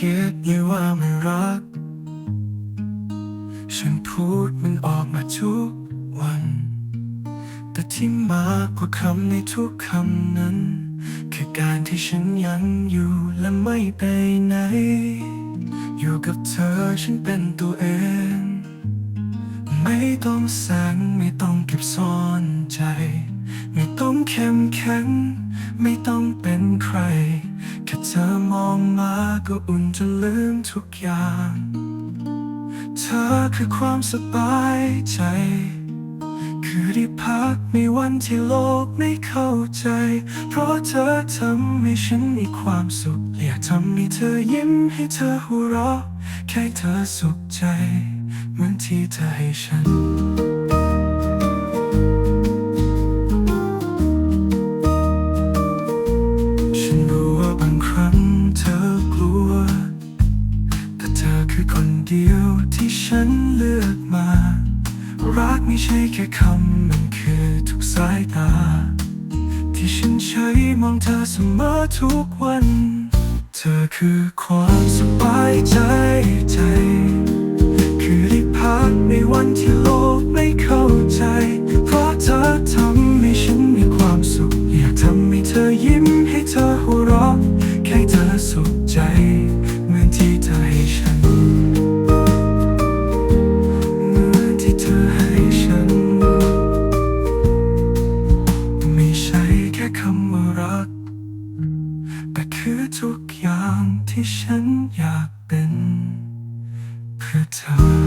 เลยว่าไม่รัก ฉันพูดมันออกมาทุกวัน แต่ที่มากกว่าคำในทุกคำนั้น คือการที่ฉันยังอยู่และไม่ไปไหน อยู่กับเธอฉันเป็นตัวเอง ไม่ต้องแสงไม่ต้องเก็บซ่อนใจ ไม่ต้องเข้มแข็ง ไม่ต้องเป็นใคร เธอมองมาก็อุ่นจนลืมทุกอย่าง เธอคือความสบายใจ คือได้พักในวันที่โลกไม่เข้าใจ เพราะเธอทำให้ฉันมีความสุขอยากทำให้เธอยิ้มให้เธอหัวเราะแค่เธอสุขใจ เหมือนที่เธอให้ฉัน คือคนเดียวที่ฉันเลือกมา รักไม่ใช่แค่คำมันคือทุกสายตา ที่ฉันใช้มองเธอเสมอทุกวัน เธอคือความสบายใจใจ คือได้พักในวันที่โลกไม่เข้าใจ เพราะเธอทำให้ฉันมีความสุข อยากทำให้เธอยิ้มให้เธอ คือทุกอย่างที่ฉันอยากเป็น เพื่อเธอ